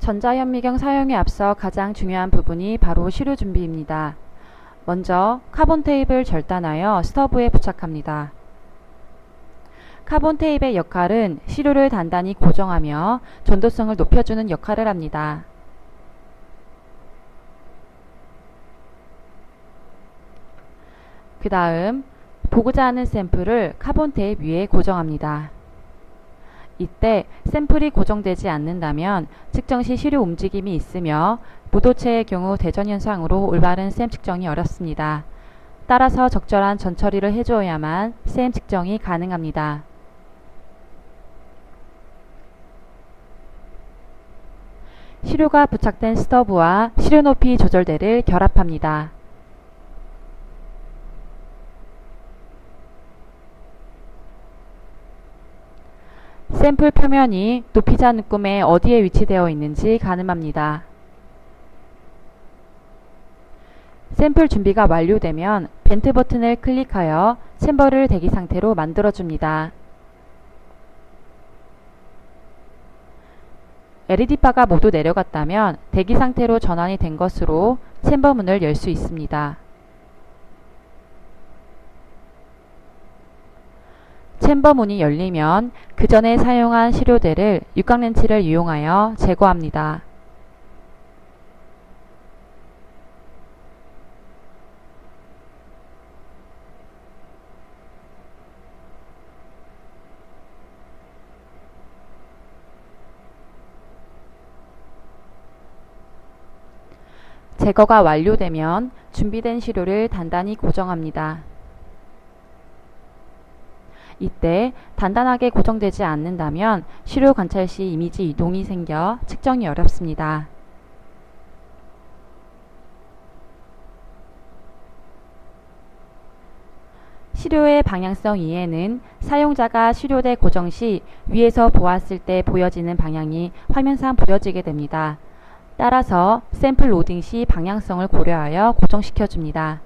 전자현미경 사용에 앞서 가장 중요한 부분이 바로 시료 준비입니다. 먼저 카본 테이프를 절단하여 스터브에 부착합니다. 카본 테이프의 역할은 시료를 단단히 고정하며 전도성을 높여주는 역할을 합니다. 그 다음 보고자 하는 샘플을 카본 테이프 위에 고정합니다. 이때 샘플이 고정되지 않는다면 측정 시 시료 움직임이 있으며 무도체의 경우 대전 현상으로 올바른 샘 측정이 어렵습니다. 따라서 적절한 전처리를 해주어야만 샘 측정이 가능합니다. 시료가 부착된 스터브와 시료 높이 조절대를 결합합니다. 샘플 표면이 높이자 묶음에 어디에 위치되어 있는지 가늠합니다. 샘플 준비가 완료되면 벤트 버튼을 클릭하여 챔버를 대기 상태로 만들어줍니다. LED바가 모두 내려갔다면 대기 상태로 전환이 된 것으로 챔버 문을 열 수 있습니다. 챔버 문이 열리면 그 전에 사용한 시료대를 육각렌치를 이용하여 제거합니다. 제거가 완료되면 준비된 시료를 단단히 고정합니다. 이때 단단하게 고정되지 않는다면 시료 관찰 시 이미지 이동이 생겨 측정이 어렵습니다. 시료의 방향성 이해는 사용자가 시료대 고정 시 위에서 보았을 때 보여지는 방향이 화면상 보여지게 됩니다. 따라서 샘플 로딩 시 방향성을 고려하여 고정시켜 줍니다.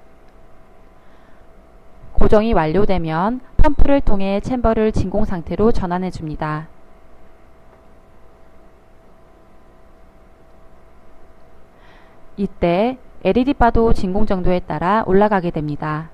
고정이 완료되면 펌프를 통해 챔버를 진공 상태로 전환해 줍니다. 이때 LED 바도 진공 정도에 따라 올라가게 됩니다.